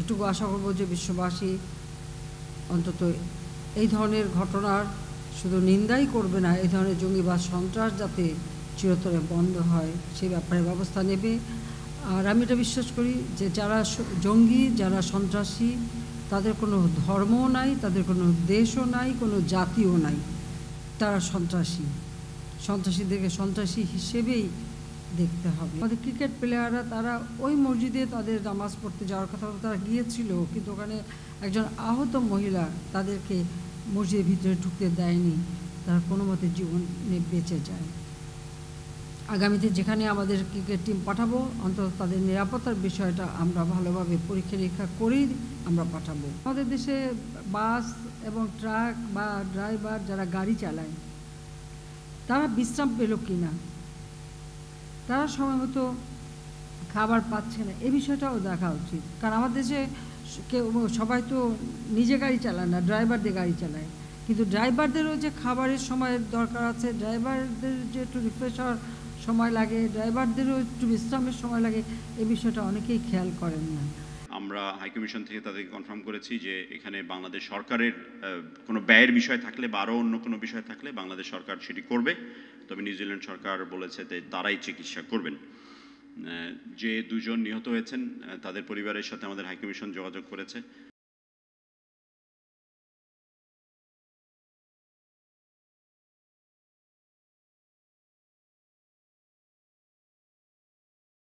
এটুকু আশা করব যে বিশ্ববাসী অন্তত এই ধরনের ঘটনার শুধু নিন্দাই করবে না, এই ধরনের জঙ্গিবাদ সন্ত্রাস যাতে চিরতরে বন্ধ হয়, সে ব্যাপারে ব্যবস্থা নেবে। আর আমি এটা বিশ্বাস করি যে যারা জঙ্গি, যারা সন্ত্রাসী, তাদের কোনো ধর্মও নাই, তাদের কোনো দেশও নাই, কোনো জাতিও নাই। তারা সন্ত্রাসী। সন্ত্রাসীদেরকে সন্ত্রাসী হিসেবেই দেখতে হবে। আমাদের ক্রিকেট প্লেয়াররা তারা ওই মসজিদে তাদের নামাজ পড়তে যাওয়ার কথা তারা গিয়েছিল, কিন্তু ওখানে একজন আহত মহিলা তাদেরকে মসজিদের ভিতরে ঢুকতে দেয়নি। তারা কোনো মতে জীবনে বেঁচে যায়। আগামীতে যেখানে আমাদের ক্রিকেট টিম পাঠাবো, অন্তত তাদের নিরাপত্তার বিষয়টা আমরা ভালোভাবে পরীক্ষা নিরীক্ষা করেই আমরা পাঠাবো। আমাদের দেশে বাস এবং ট্রাক বা ড্রাইভার যারা গাড়ি চালায়, তারা বিশ্রাম পেল কি না তারা সময় মতো খাবার পাচ্ছে না। এ বিষয়টাও দেখা উচিত। কারণ আমাদের দেশে কেউ, সবাই তো নিজে গাড়ি চালায় না, ড্রাইভারদের গাড়ি চালায়। কিন্তু ড্রাইভারদেরও যে খাবারের সময়ের দরকার আছে, ড্রাইভারদের যে একটু রিফ্রেশ হওয়ার সময় লাগে, ড্রাইভারদেরও একটু বিশ্রামের সময় লাগে, এ বিষয়টা অনেকেই খেয়াল করেন না। আমরা হাইকমিশন থেকে তাদেরকে কনফার্ম করেছি যে এখানে বাংলাদেশ সরকারের কোনো ব্যয়ের বিষয় থাকলে বা আরও অন্য কোনো বিষয় থাকলে বাংলাদেশ সরকার সেটি করবে। তবে নিউজিল্যান্ড সরকার বলেছে যে তারাই চিকিৎসা করবেন। যে দুজন নিহত হয়েছেন তাদের পরিবারের সাথে আমাদের হাইকমিশন যোগাযোগ করেছে।